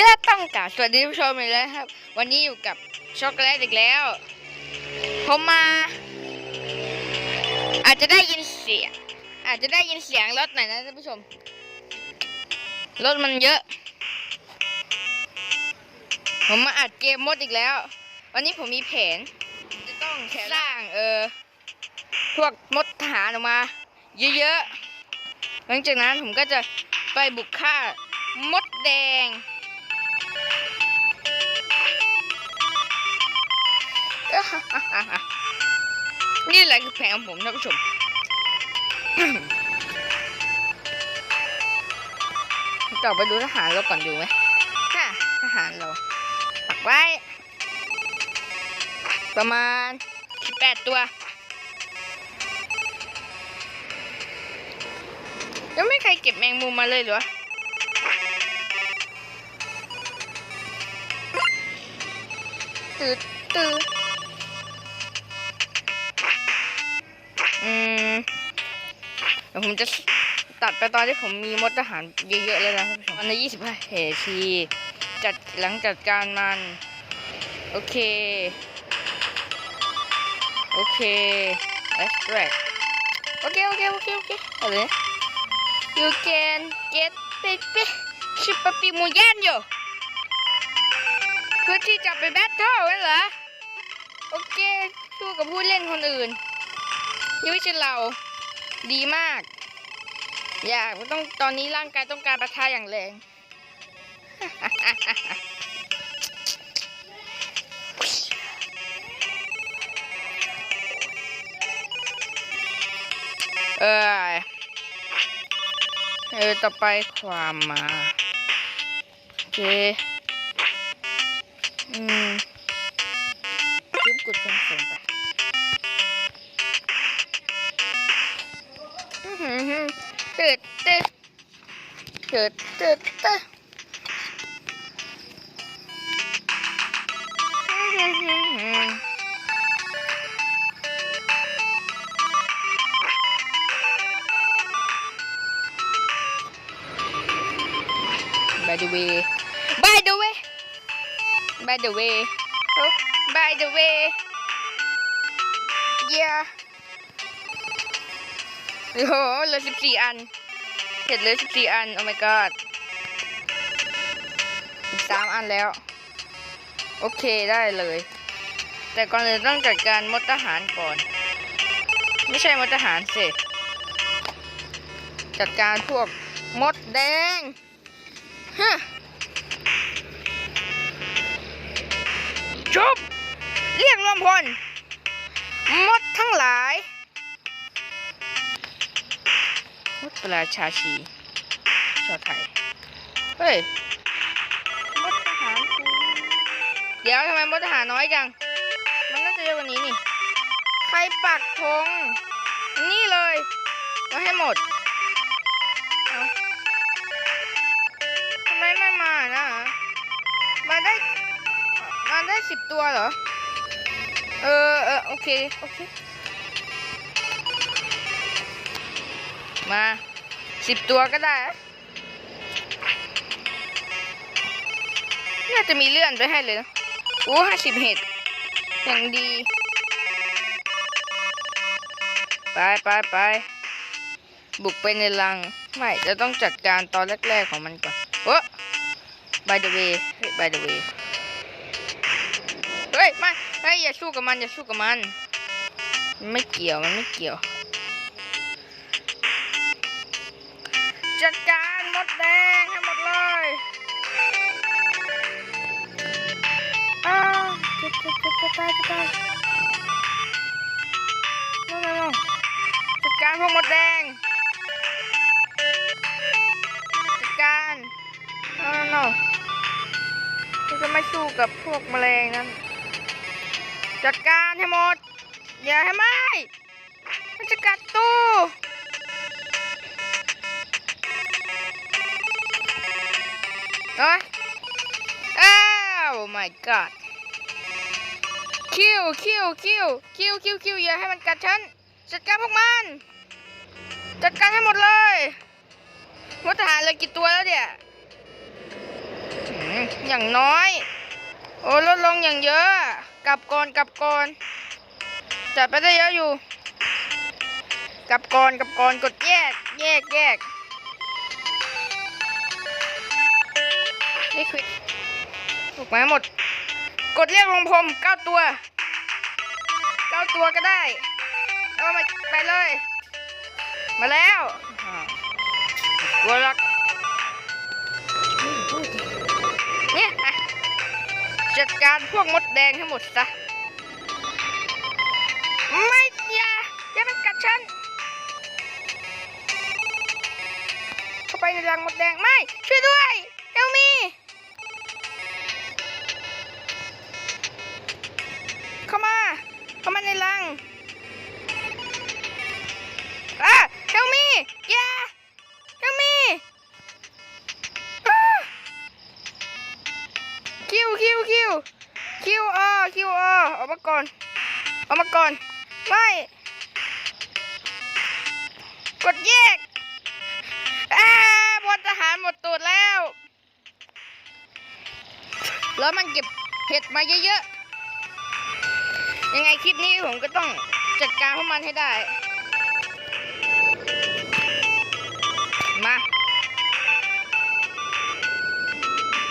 ก็ต้องกราบสวัสดีผู้ชมอีกแล้วครับ วันนี้อยู่กับช็อกโกแลตอีกแล้ว ผมมา อาจจะได้ยินเสียง อาจจะได้ยินเสียงรถหน่อยนะท่านผู้ชม รถมันเยอะ ผมมาอัดเกมมดอีกแล้ว วันนี้ผมมีแผน จะต้องสร้างเออพวกมดทหารออกมา เยอะๆหลังจากนั้นผมก็จะไปบุกฆ่ามดแดง นี่แหละคือแผนของผมท่านผู้ชมกลับไปดูทหารเราก่อนดูไหมค่ะทหารเราปักไว้ ประมาณ18ตัว ยังไม่ใครเก็บแมงมุมมาเลยเหรอตืดตืด อืมเดี๋ยวผมจะตัดไปตอนที่ผมมีมดทหารเยอะๆแล้วนะท่านผู้ชมตอนใน25เหทีจัดหลังจัดการมัน โอเค โอเค extract โอเค โอเค โอเค โอเคอะไร you can get baby ชิปปปีมูยันอยู่เพื่อที่จะไปแบทเทิลเหรอ โอเค สู้กับผู้เล่นคนอื่น ยังไม่ใช่เราดีมาก อยากต้องตอนนี้ร่างกายต้องการประทะอย่างแรงเออเออต่อไปความมาโอเคอืมรีบกดคอนเฟิร์มไป ตึดตึดตึดตึดตึดอื้อหือหือหือ by the way by the way by the way oh by the way yeah โอ้โหเหลือสิบสี่อันเห็ดเหลือสิบสี่อัน โอ้ my god สามอันแล้ว โอเคได้เลย แต่ก่อนอื่นต้องจัดการมดทหารก่อน ไม่ใช่มดทหารเสิจัดการพวกมดแดงฮะจบเรียกรวมพลมดทั้งหลาย มดประชาชีชาวไทย เฮ้ยมดทหารกูเดี๋ยวทำไมมดทหารน้อยจัง มันน่าจะเยอะกว่านี้นี่ ใครปักธงนี่เลยมาให้หมดทำไมไม่มานะมาได้ มาได้สิบตัวเหรอ เออเออโอเค โอเค มาสิบตัวก็ได้ น่าจะมีเลื่อนไปให้เลยนะโอ้ห้าสิบเห็ดอย่างดี ไปไปไปบุกไปในรัง ไม่จะต้องจัดการตอนแรก ๆ ของมันก่อนโอ้ by the way เฮ้ย by the way เฮ้ยไมาเฮ้ยอย่าสู้กับมันอย่าสู้กับมัน ไม่เกี่ยวมันไม่เกี่ยว แดงให้หมดเลยอ้าวจะจะจะจะตายจะตาย no no no จัดการพวกหมดแดงจัดการ no no no ฉันจะไม่สู้กับพวกแมลงนั้นจัดการให้หมดอย่าให้ไหมมันจะกัดตู้ เอ้ยอ้าว my god คิวคิวคิวคิวคิวคิวอย่าให้มันกัดฉัน จัดการพวกมัน จัดการให้หมดเลยมดทหารเลยกี่ตัวแล้วเนี่ยอย่างน้อย โอ้ลดลงอย่างเยอะ กลับก่อนกลับก่อนจัดไปได้เยอะอยู่ กลับก่อนกลับก่อนกดแยก แยกแยก นี่คือถูกไหมหมด กดเรียกลงพรมเก้าตัวเก้าตัวก็ได้เอามาไปเลย มาแล้วอ่าตัวลักเนี่ยจัดการพวกมดแดงให้หมดซะไม่อย่าอย่ามันกัดฉันเข้าไปในรังมดแดงไม่ ช่วยด้วยเอลมี เข้ามาในรังอะเฮลมีอย่าเฮลมี่คิวคิวคิวคิวเอคิวเอออกมาก่อนออกมาก่อนไม่กดแยกอาพลทหารหมดตูดแล้ว แล้วมันเก็บเห็ดมาเยอะๆ ยังไงคลิปนี้ผมก็ต้องจัดการพวกมันให้ได้ มา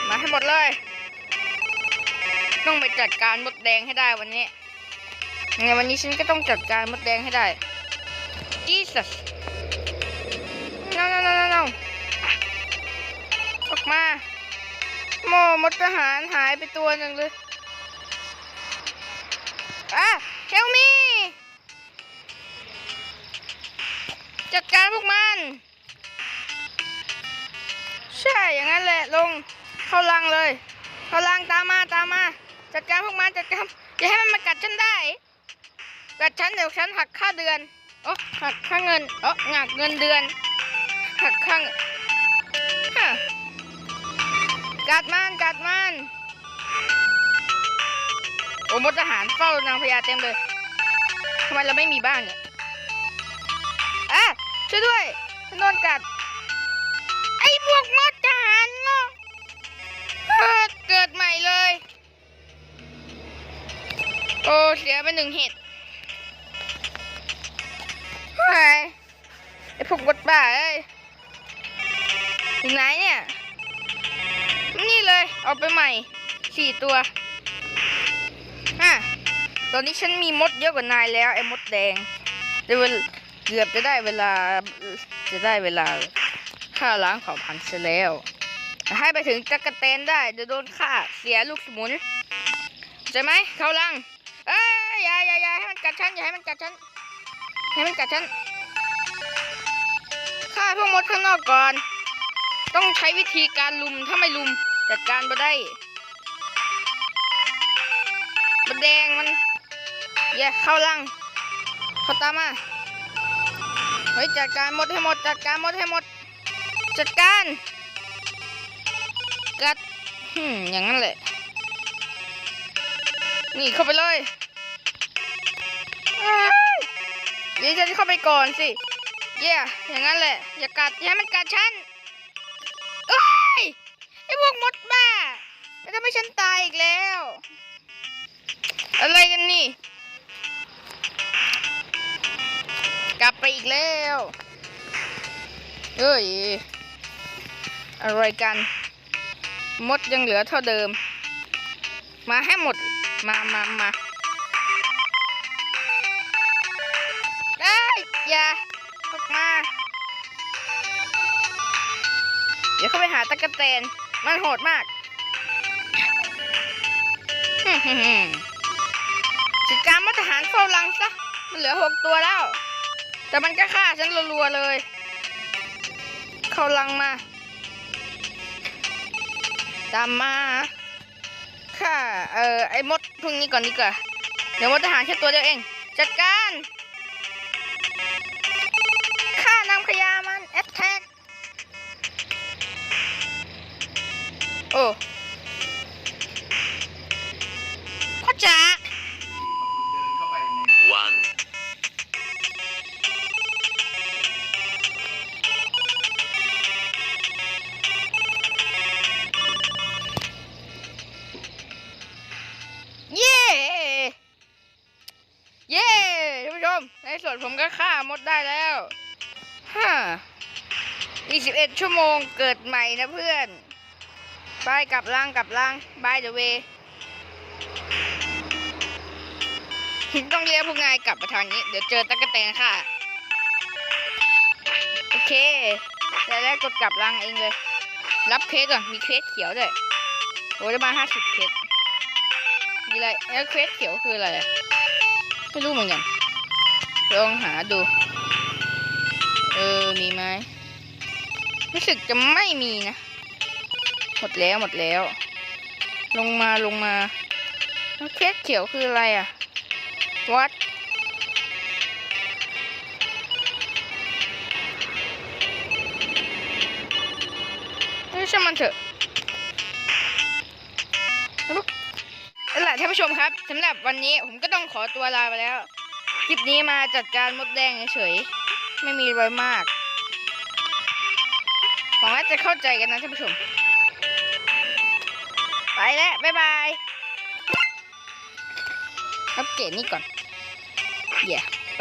มาให้หมดเลย ต้องไปจัดการมดแดงให้ได้วันนี้ยังไงวันนี้ฉันก็ต้องจัดการมดแดงให้ได้ Jesus no no no no no ออกมา โมมดทหารหายไปตัวหนึ่งเลย อะ help me จัดการพวกมัน ใช่ อย่างนั้นแหละ ลง เข้าลังเลย เข้าลังตามมาตามมา จัดการพวกมันจัดการ อย่าให้มันมากัดฉันได้ กัดฉันเดี๋ยวฉันหักค่าเดือนโอ้หักค่าเงินโอ้หักเงินเดือน หักค่างัดมันกัดมัน โอ้มดทหารเฝ้านางพญาเต็มเลยทำไมเราไม่มีบ้านเนี่ยอะช่วยด้วยฉันโดนกัด ไอ้พวกมดทหารเนาะเกิดใหม่เลย โอ้เสียไปหนึ่งเห็ดเฮ้ยไอพวกบดบ้าเอ้ยอยู่ไหนเนี่ย นี่เลย เอาไปใหม่สี่ตัว ตอนนี้ฉันมีมดเยอะกว่านายแล้วไอ้มดแดงได้เวเกือบจะได้เวลาจะได้เวลาฆ่าล้างเผ่าพันธุ์ซะแล้ว ให้ไปถึงจักรเตนได้จะโดนฆ่าเสียลูกสมุนใช่ไหมเข้าลังเอ้ยอย่าอย่าอย่าให้มันกัดฉันอย่าให้มันกัดฉันให้มันกัดฉันฆ่าพวกมดข้างนอกก่อน ต้องใช้วิธีการลุมถ้าไม่ลุมจัดการมาได้มันแดงมัน อย่าเข้าลัง เข้าตามมา เฮ้ย จัดการหมดให้หมด จัดการหมดให้หมด จัดการ กัดหืมอย่างนั้นแหละ นี่เข้าไปเลยเดี๋ยวฉันเข้าไปก่อนสิ เย่อย่างนั้นแหละ อย่ากัด อย่าให้มันกัดฉันเอ้ย ไอ้พวกมดบ้าจะทำให้ฉันตายอีกแล้ว อะไรกันนี่ กลับไปอีกแล้วเฮ้ยอะไรกัน มดยังเหลือเท่าเดิม มาให้หมด มามามาได้อย่าออกมา เดี๋ยวเข้าไปหาตะกะแตน มันโหดมากจัดการมาตรฐานเฝ้ารังซะ มันเหลือหกตัวแล้ว แต่มันก็ฆ่าฉันรัวๆเลย เข้ารังมา ตามมาค่ะเออไอ้มดพวกนี้ก่อนดีกว่า เดี๋ยวมดทหารแค่ตัวเดียวเอง จัดการฆ่านางพญามันแอตแทกโอ้ ผมก็ฆ่ามดได้แล้วฮ่าอีกสิบเอ็ดชั่วโมงเกิดใหม่นะเพื่อน ไปกลับล่างกลับล่างบายเดอะเวต้องเรียกพวกนายกลับมาทางนี้ เดี๋ยวเจอตะกะแตนค่ะ โอเคแต่แรกกดกลับล่างเองเลย รับเคสก่อน มีเคสเขียวด้วยโอ้ได้มาห้าสิบเคสมีอะไรแล้วเคสเขียวคืออะไรอะไม่รู้เหมือนกัน ลองหาดู เออ มีไหมรู้สึกจะไม่มีนะ หมดแล้วหมดแล้ว ลงมาลงมาแล้วเคสเขียวคืออะไรอะ วัด เฮ้ยช่างมันเถอะลุกนั่นแหละท่านผู้ชมครับสำหรับวันนี้ผมก็ต้องขอตัวลาไปแล้ว คลิปนี้มาจัดการมดแดงเฉยๆไม่มีอะไรมากหวังว่าจะเข้าใจกันนะท่านผู้ชม ไปแล้ว บ๊ายบายอัปเกรดนี่ก่อนเย่ yeah.